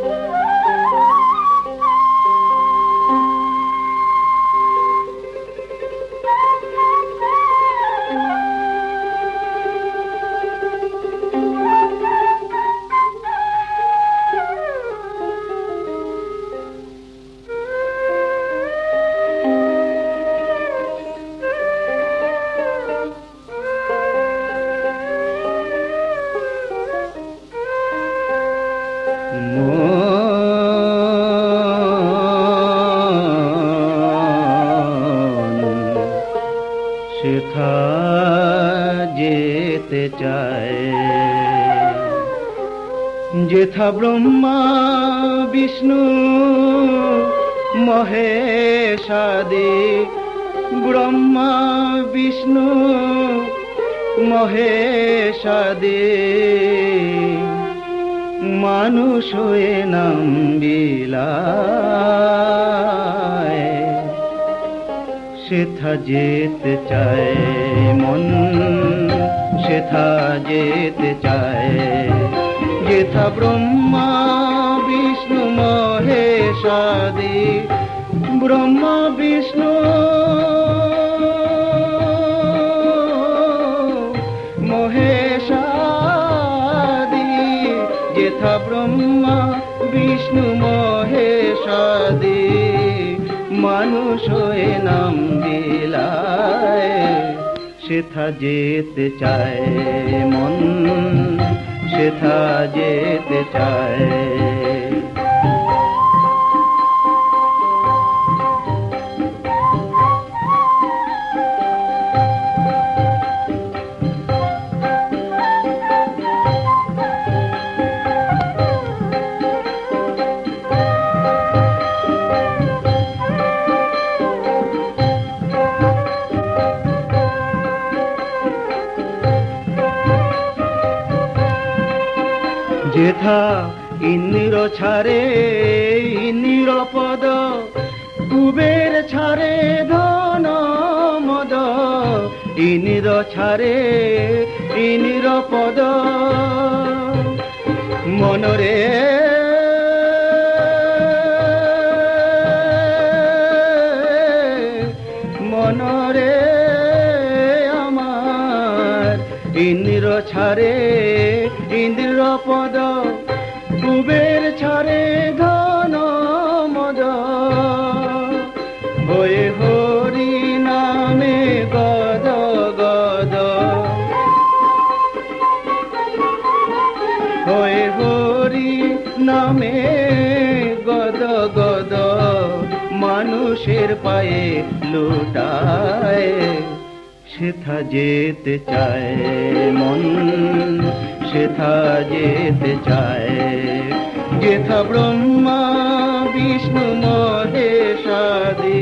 মন সেথা যেতে চায় যেথা ব্রহ্মা বিষ্ণু মহেশাদি ব্রহ্মা বিষ্ণু মহেশাদি মানুষ হয়ে নাম বিলায় সেথা যেতে চায় মন, সেথা যেতে চায়। যেথা ব্রহ্মা, বিষ্ণু, মহেশাদি, ব্রহ্মা, বিষ্ণু। মহেশাদি, যেথা ব্রহ্মা, বিষ্ণু, মহেশাদি। মানুষ হয়ে নাম দিলায় সেথা যেতে চায় মন সেথা যেতে চায় যেথা ইন্দ্র ছাড়ে ইন্দ্র পদ কুবের ছাড়ে ধন মদ ইন্দ্র ছাড়ে ইন্দ্র পদ। মনরে ইন্দ্র ছাড়ে, ইন্দ্র পদ, কুবের ছাড়ে ধন মদ। হয়ে হরি নামে গদ গদ। হয়ে হরি নামে গদ গদ। মানুষের পায়ে লুটায় সেথা যেতে চায় মন, সেথা যেতে চায়। যেথা ব্রহ্মা, বিষ্ণু মহেশাদি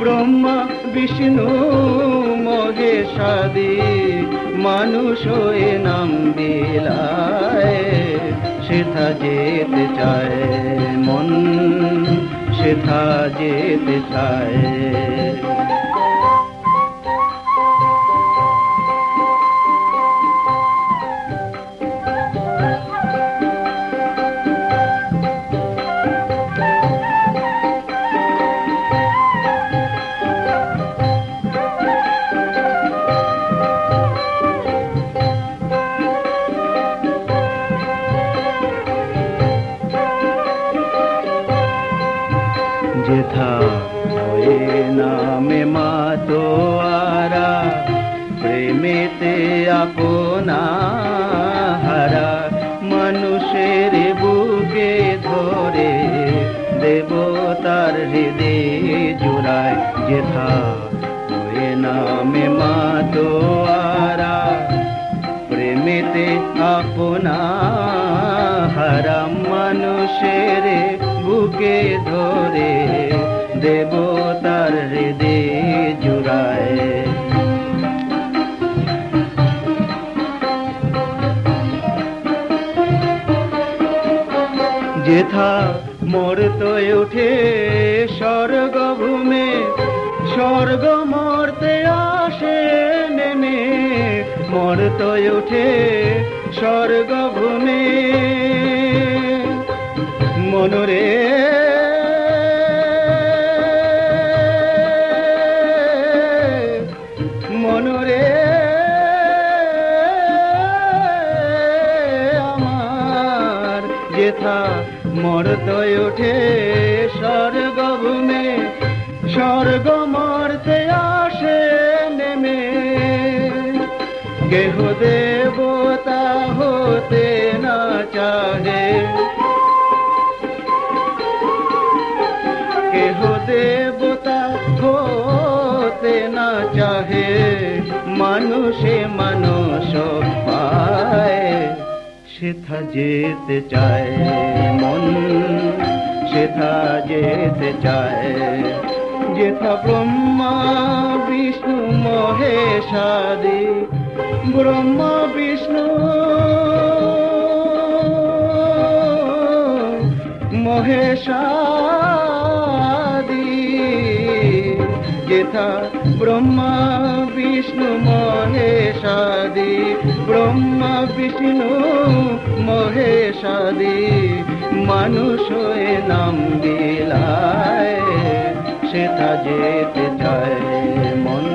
ব্রহ্মা, বিষ্ণু মহেশাদি মানুষ হয়ে নাম বিলায়। সেথা যেতে চায় মন, সেথা যেতে চায় যেথা হয়ে নামে মা তোয়ারা প্রেমেতে আপনা হারা মানুষের বুকে ধরে দেবতার হৃদয় জুড়ায় যেথা হয়ে নামে মা তোয়ারা প্রেমেতে আপনা হারাম মানুষের বুকে ধরে দেবতার হৃদয় জুড়ায়। যেথা মরতে উঠে স্বর্গভূমে স্বর্গ মরতে আসে নেমে। মরতে উঠে স্বর্গভূমে, মনরে যেথা মরতয় ওঠে স্বর্গভূমে। স্বর্গ মরতে আসে, নেমে। কেহ দেবতা হতে না চাহে। কেহ দেবতা হতে না চাহে। মানুষে মানুষ সেথা যেতে চায় মন সেথা যেতে চায়। যেথা ব্রহ্মা বিষ্ণু মহেশাদি ব্রহ্মা বিষ্ণু মহেশাদি যেথা ব্রহ্মা, বিষ্ণু মহেশাদি ব্রহ্মা, বিষ্ণু মহেশাদি মানুষ নাম বিলায় সেথা যেতে চায় মন,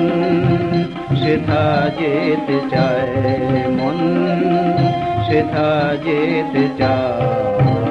সেথা যেতে চায় মন, সেথা যেতে চায়